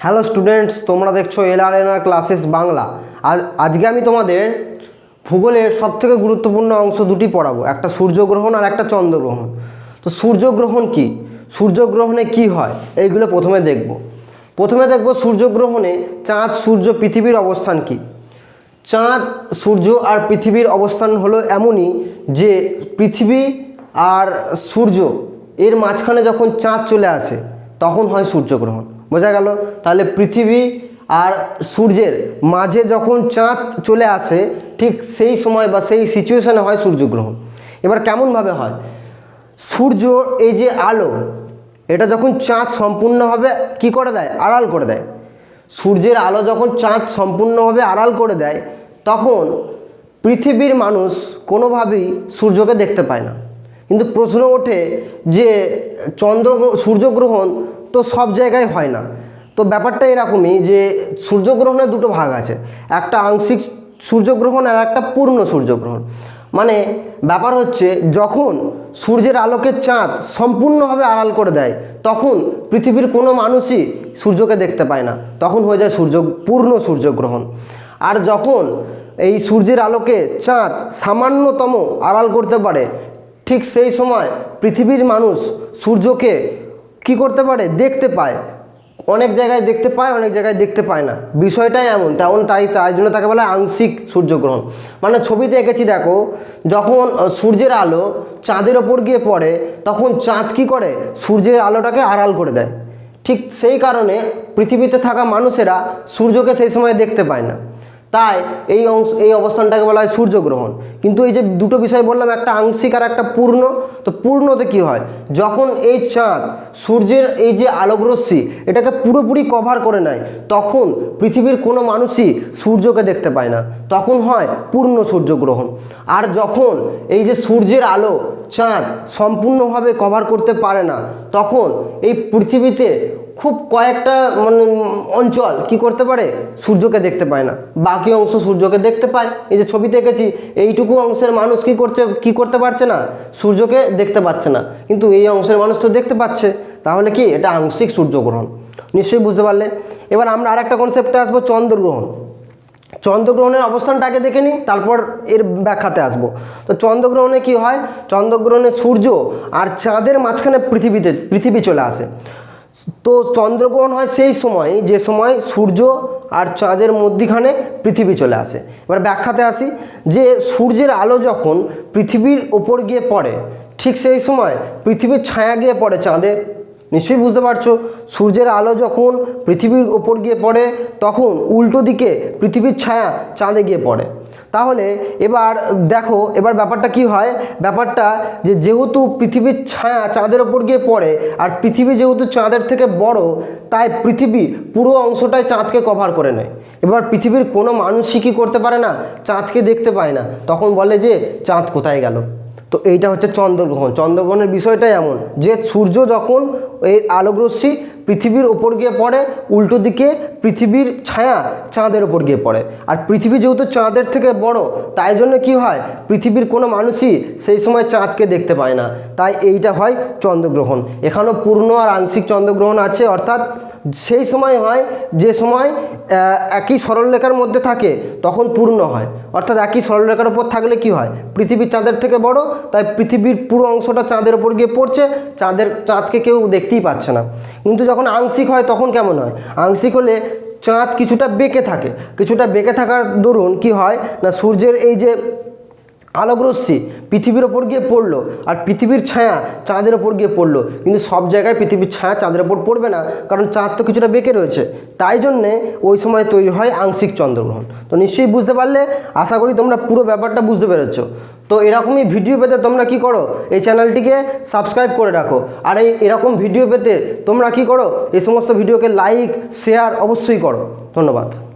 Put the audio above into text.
Hello students, তোমরা দেখছ L R N R classes Bangla. আজ, আজকে আমি তোমাদের ভূগোলের সবথেকে গুরুত্বপূর্ণ অংশ দুটি পড়াবো, একটা সূর্যগ্রহণ আর একটা চন্দ্রগ্রহণ। তো সূর্যগ্রহণ কি? সূর্যগ্রহণে কি হয়? এইগুলো প্রথমে দেখব। প্রথমে দেখব সূর্যগ্রহণে চাঁদ, সূর্য, পৃথিবীর অবস্থান কি? চাঁদ, সূর্য আর পৃথিবীর অবস্থান হলো এমনই যে পৃথিবী আর সূর্য, এর মাঝখানে যখন চাঁদ চলে আসে, তখন হয় সূর্যগ্রহণ। বোঝা গেল? তাহলে পৃথিবী আর সূর্যের মাঝে যখন চাঁদ চলে আসে, ঠিক সেই সময় বা সেই সিচুয়েশনে হয় সূর্যগ্রহণ। এবার কেমনভাবে হয়? সূর্য, এই যে আলো, এটা যখন চাঁদ সম্পূর্ণভাবে কি করে দেয়? আড়াল করে দেয়। সূর্যের আলো যখন চাঁদ সম্পূর্ণভাবে আড়াল করে দেয়, তখন পৃথিবীর মানুষ কোনোভাবেই সূর্যকে দেখতে পায় না। কিন্তু প্রশ্ন ওঠে যে চন্দ্র, সূর্যগ্রহণ তো সব জায়গায় হয় না। তো ব্যাপারটা এরকমই যে সূর্যগ্রহণের দুটো ভাগ আছে, একটা আংশিক সূর্যগ্রহণ আর একটা পূর্ণ সূর্যগ্রহণ। মানে ব্যাপার হচ্ছে যখন সূর্যের আলোকে চাঁদ সম্পূর্ণভাবে আড়াল করে দেয়, তখন পৃথিবীর কোনো মানুষই সূর্যকে দেখতে পায় না। তখন হয়ে যায় সূর্য, পূর্ণ সূর্যগ্রহণ। আর যখন এই সূর্যের আলোকে চাঁদ সামান্যতম আড়াল করতে পারে, ঠিক সেই সময় পৃথিবীর মানুষ সূর্যকে কি করতে পারে? দেখতে পায়। অনেক জায়গায় দেখতে পায়, অনেক জায়গায় দেখতে পায় না। বিষয়টাই এমন, তেমন তাই তাই জন্য তাকে বলা আংশিক সূর্যগ্রহণ। মানে ছবিতে এঁকেছি দেখো, যখন সূর্যের আলো চাঁদের ওপর গিয়ে পড়ে, তখন চাঁদ কী করে? সূর্যের আলোটাকে আড়াল করে দেয়। ঠিক সেই কারণে পৃথিবীতে থাকা মানুষেরা সূর্যকে সেই সময় দেখতে পায় না। তাই এই অংশ, এই অবস্থানটাকে বলা হয় সূর্যগ্রহণ। কিন্তু এই যে দুটো বিষয় বললাম, একটা আংশিক আর একটা পূর্ণ, তো পূর্ণতে কি হয়? যখন এই চাঁদ সূর্যের এই যে আলোকরশ্মি, এটাকে পুরোপুরি কভার করে নেয়, তখন পৃথিবীর কোনো মানুষই সূর্যকে দেখতে পায় না। তখন হয় পূর্ণ সূর্যগ্রহণ। আর যখন এই যে সূর্যের আলো চাঁদ সম্পূর্ণভাবে কভার করতে পারে না, তখন এই পৃথিবীতে খুব কয়েকটা মানে অঞ্চল কি করতে পারে? সূর্যকে দেখতে পায় না। বাকি অংশ সূর্যকে দেখতে পায়। এই যে ছবিতে এঁকেছি এইটুকু অংশের মানুষ কি করছে, কি করতে পারছে না? সূর্যকে দেখতে পাচ্ছে না। কিন্তু এই অংশের মানুষ তো দেখতে পাচ্ছে। তাহলে কি এটা আংশিক সূর্যগ্রহণ? নিশ্চয়ই বুঝতে পারলে। এবার আমরা আর একটা কনসেপ্টে আসব, চন্দ্রগ্রহণ। চন্দ্রগ্রহণের অবস্থানটা আগে দেখে নিই, তারপর এর ব্যাখ্যাতে আসব। তো চন্দ্রগ্রহণে কি হয়? চন্দ্রগ্রহণে সূর্য আর চাঁদের মাঝখানে পৃথিবীতে, পৃথিবী চলে আসে। তো চন্দ্রগ্রহণ হয় সেই সময়, যে সময় সূর্য আর চাঁদের মধ্যিখানে পৃথিবী চলে আসে। এবার ব্যাখ্যাতে আসি যে সূর্যের আলো যখন পৃথিবীর ওপর গিয়ে পড়ে, ঠিক সেই সময় পৃথিবীর ছায়া গিয়ে পড়ে চাঁদে নিশ্চয়ই বুঝতে পারছ। সূর্যের আলো যখন পৃথিবীর ওপর গিয়ে পড়ে, তখন উল্টো দিকে পৃথিবীর ছায়া চাঁদে গিয়ে পড়ে। তাহলে এবার দেখো, এবার ব্যাপারটা কি হয়? ব্যাপারটা যে যেহেতু পৃথিবীর ছায়া চাঁদের ওপর গিয়ে পড়ে, আর পৃথিবী যেহেতু চাঁদের থেকে বড়, তাই পৃথিবী পুরো অংশটাই চাঁদকে কভার করে নেয়। এবার পৃথিবীর কোনো মানুষই কী করতে পারে না? চাঁদকে দেখতে পায় না। তখন বলে যে, চাঁদ কোথায় গেল? তো এইটা হচ্ছে চন্দ্রগ্রহণ। চন্দ্রগ্রহণের বিষয়টাই এমন যে সূর্য যখন এর আলোকরশ্মি পৃথিবীর ওপর গিয়ে পড়ে, উল্টো দিকে পৃথিবীর ছায়া চাঁদের ওপর গিয়ে পড়ে। আর পৃথিবী যেহেতু চাঁদের থেকে বড়, তাই জন্য কি হয়? পৃথিবীর কোনো মানুষই সেই সময় চাঁদকে দেখতে পায় না। তাই এইটা হয় চন্দ্রগ্রহণ। এখানেও পূর্ণ আর আংশিক চন্দ্রগ্রহণ আছে, অর্থাৎ সেই সময় হয়, যে সময় একই সরলরেখার মধ্যে থাকে, তখন পূর্ণ হয়। অর্থাৎ একই সরলরেখার উপর থাকলে কি হয়? পৃথিবী চাঁদের থেকে বড়, তাই পৃথিবীর পুরো অংশটা চাঁদের ওপর গিয়ে পড়ছে, চাঁদের, চাঁদকে কেউ দেখতেই পাচ্ছে না। কিন্তু যখন আংশিক হয় তখন কেমন হয়? আংশিক হলে চাঁদ কিছুটা বেঁকে থাকে। কিছুটা বেঁকে থাকার দরুন কি হয়? না সূর্যের এই যে আলোকরশ্মি পৃথিবীর ওপর গিয়ে পড়ল আর পৃথিবীর ছায়া চাঁদের ওপর গিয়ে পড়ল। কিন্তু সব জায়গায় পৃথিবীর ছায়া চাঁদের ওপর পড়বে না, কারণ চাঁদ তো কিছুটা বেঁকে রয়েছে। তাই জন্যে ওই সময় তৈরি হয় আংশিক চন্দ্রগ্রহণ। তো নিশ্চয়ই বুঝতে পারলে, আশা করি তোমরা পুরো ব্যাপারটা বুঝতে পেরেছ। তো এরকমই ভিডিও পেতে তোমরা কি করো, এই চ্যানেলটিকে সাবস্ক্রাইব করে রাখো। আর এই এরকম ভিডিও পেতে তোমরা কি করো, এই সমস্ত ভিডিওকে লাইক শেয়ার অবশ্যই করো। ধন্যবাদ।